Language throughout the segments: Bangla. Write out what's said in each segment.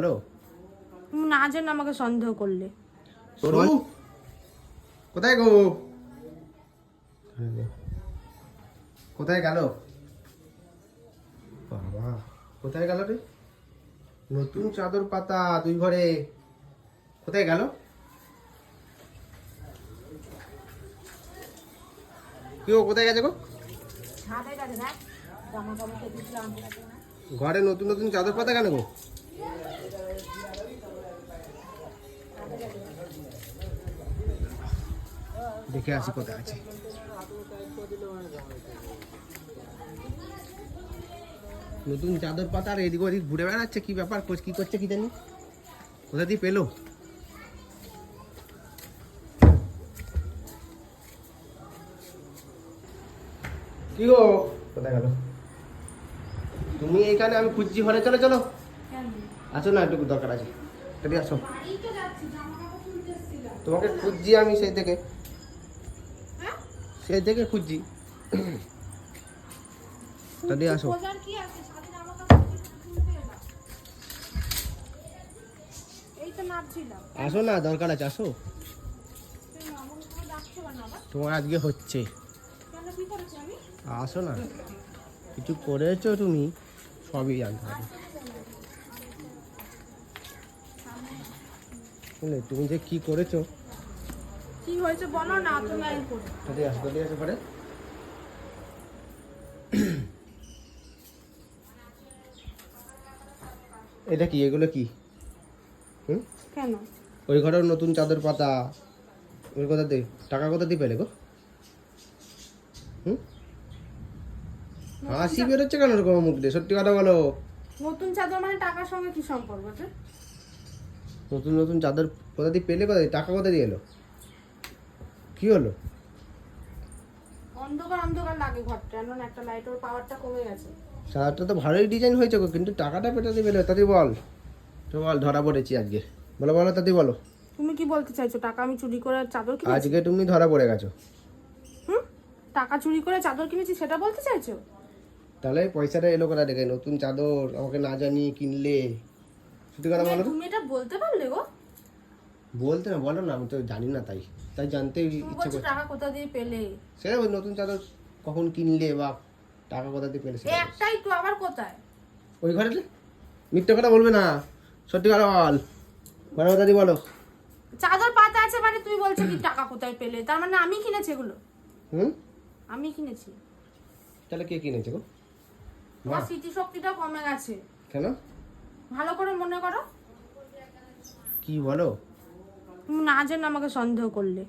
হ্যালো তুমি না জেনে আমাকে সন্দেহ করলে। সরু কোথায় গো? কোথায় গেল? বাবা কোথায় গেল রে? নতুন চাদর পাতা দুই ঘরে। কোথায় গেল? কি ও কোথায় গেছে গো? ঘরে নতুন নতুন চাদর পাতা কেন গো? দেখে আসি কোথায় আছে। নতুন চাদর পাতা আর এদিক ওদিক ঘুরে বেড়াচ্ছে, কি ব্যাপার কোচ কি করছে কি জানি কোথা দিয়ে পেল? কি গো? কোথায় গেল? তুমি এইখানে আমি খুঁজছি, ঘরে চলো চলো। আসো না, একটু দরকার আছে। আসো। তোমাকে খুঁজছি আমি সেই থেকে। সেই থেকে খুঁজছি। তাহলে আসো। আসো না দরকার আছে আসো? তোমার আজকে হচ্ছে। আসো না। কিছু করেছ তুমি? সবই জানতে হবে শুনে তুমি যে কি করেছ? কি হয়েছে বলো না তুমি আগে করো। তাহলে আসো তাহলে আসো পরে এটা কি এগুলো কি? হুম? কেন? ওই ঘরেও নতুন চাদর পাতা ওই কথা দিয়ে টাকা কোথা দিয়ে পেলে গো? হুম? হাসি বেরোচ্ছে কেন ওরকম মুখ দিয়ে? সত্যি কথা বলো। নতুন চাদর মানে টাকার সঙ্গে কি সম্পর্ক নতুন নতুন চাদর কোথা দিয়ে পেলে কোথা দিয়ে? টাকা কোথা দিয়ে এলো? কি হলো? অন্ধকার অন্ধকার লাগে ঘরটা একটা লাইটের পাওয়ারটা কমে গেছে। তো ভালোই ডিজাইন হয়েছে গো কিন্তু টাকাটা পেটা দিয়ে পেলে তাদের বল। তো বল ধরা পড়েছি আজকে। বলো বলো তাদের বলো। তুমি কি বলতে চাইছো? টাকা আমি চুরি করে চাদর কিনেছি? আজকে তুমি ধরা পড়ে গেছো। হুম? টাকা চুরি করে চাদর কিনেছি সেটা বলতে চাইছো? তাহলে পয়সাটা এলো কোথা থেকে? নতুন চাদর আমাকে না জানিয়ে কিনলে। সত্যি কথা বলো তুমি এটা বলতে পারলে গো? বলতে না বলো না আমি তো জানি না তাই। তাই জানতে ইচ্ছা করছে টাকা কোথা দিয়ে পেলে? সেটা ওই নতুন চাদর কখন কিনলে বা টাকা কোথা দিয়ে পেলে সেটা একটাই তো আবার কোথায়? ওই ঘরে মিথ্যে কথা বলবে না। সত্যি কথা বল। কথা দিয়ে বলো? চাদর পাতা আছে মানে তুই বলছো কি টাকা কোথায় পেলে? তার মানে আমি কিনেছি এগুলো? হুম? আমি কিনেছি। তাহলে কে কিনেছে গো? তোমার স্মৃতিশক্তিটা কমে গেছে। কেন? ভালো করে মনে করো। কি বলো? তুমি না জেনে আমাকে সন্দেহ করলে।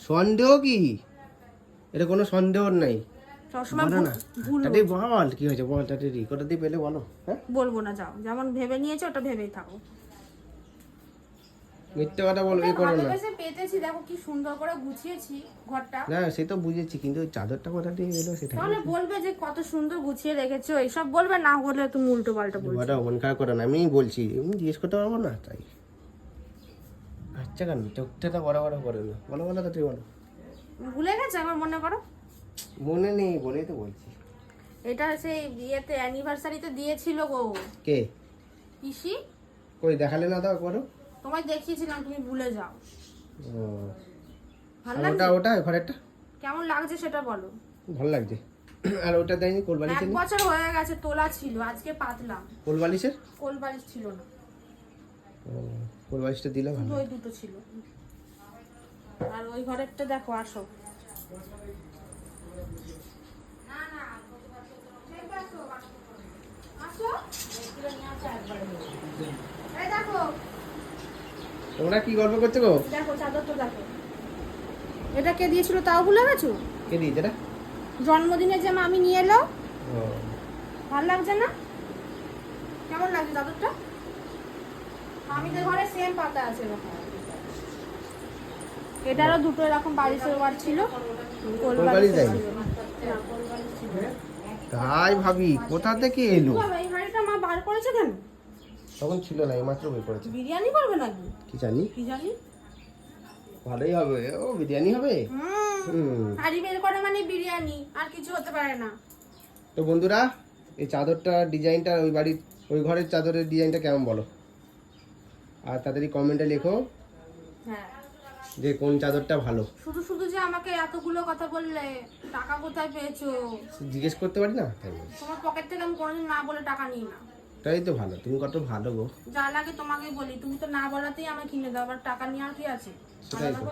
সন্দেহ কি? এটা কোনো সন্দেহ নাই। সবসময় বলো ভুল- না। ভুল তাতে বল কি হয়েছে বল তাতে কোথা দিয়ে পেলে বলো হ্যাঁ? বলব না যাও। যেমন ভেবে নিয়েছো ওটা ভেবেই থাকো। মিথ্যে কথা বলবে করো না। ভালোবেসে পেতেছি দেখো কি সুন্দর করে গুছিয়েছি ঘরটা। না সে তো বুঝেছি কিন্তু ওই চাদরটা কোথা দিয়ে এলো সেটা তাহলে বলবে যে কত সুন্দর গুছিয়ে রেখেছো এইসব বলবে না বলে তুমি উল্টো পাল্টা বলছো। ওটা মন খারাপ করে না আমি বলছি আমি জিজ্ঞেস করতে পারব না তাই। আচ্ছা কেন? চোখটা তো বড় বড় করে না। বলো বলো তো তুই বলো। ভুলে গেছে আমার মনে করো? মনে নেই বলেই তো বলছি। এটা সেই বিয়েতে অ্যানিভার্সারিতে দিয়েছিল গো। কে? পিসি? কই দেখালে না দাও করো তোমায় দেখিয়েছিলাম তুমি ভুলে যাও। ভালো ওটা ওটা ঘরেরটা? কেমন লাগছে সেটা বলো। ভালো লাগছে। আর ওটা দেয়নি কোল এক বছর হয়ে গেছে তোলা ছিল আজকে পাতলাম। কোল বালিশের কোল বালিশ ছিল না। ও, কোল বালিশটা দিলে ভালো। ওই দুটো ছিল। আর ওই ঘরেরটা দেখো আসো। তোমরা কি গল্প করছ গো? দেখো চাদরটা দেখো। এটা কে দিয়েছিল তাও ভুলে গেছো? কে দিয়েছে এটা? জন্মদিনে যে আমি নিয়ে এলো। ভালো লাগছে না? কেমন লাগছে চাদরটা? স্বামীদের ঘরে সেম পাতা আছে এরকম। এটারও দুটো এরকম বালিশের ওয়ার ছিল। কোল কোল বালিশ বালিশ দেয়নি? ছিল। না। না, কোল বালিশ ছিল না। তাই ভাবি কোথা থেকে এলো? এই হাঁড়িটা মা বার করেছে কেন? তখন ছিল না এই মাত্র বই পড়েছে বিরিয়ানি করবে নাকি? কি জানি? কি জানি? ভালোই হবে। ও বিরিয়ানি হবে? হুম। হুম। হাঁড়ি বের করে মানে বিরিয়ানি আর কিছু হতে পারে না। তো বন্ধুরা এই চাদরটা ডিজাইনটা ওই বাড়ির ওই ঘরের চাদরের ডিজাইনটা কেমন বলো? আর তাড়াতাড়ি কমেন্টে লেখো। হ্যাঁ। যে কোন চাদরটা ভালো। শুধু শুধু যে আমাকে এতগুলো কথা বললে টাকা কোথায় পেয়েছ? জিজ্ঞেস করতে পারি না? তাই তোমার পকেট থেকে আমি কোনোদিন না বলে টাকা নিই না। তাই তো ভালো তুমি কত ভালো গো। যা লাগে তোমাকে বলি তুমি তো না বলাতেই আমাকে কিনে দাও আবার টাকা নেওয়ার কি আছে? সেটাই তো।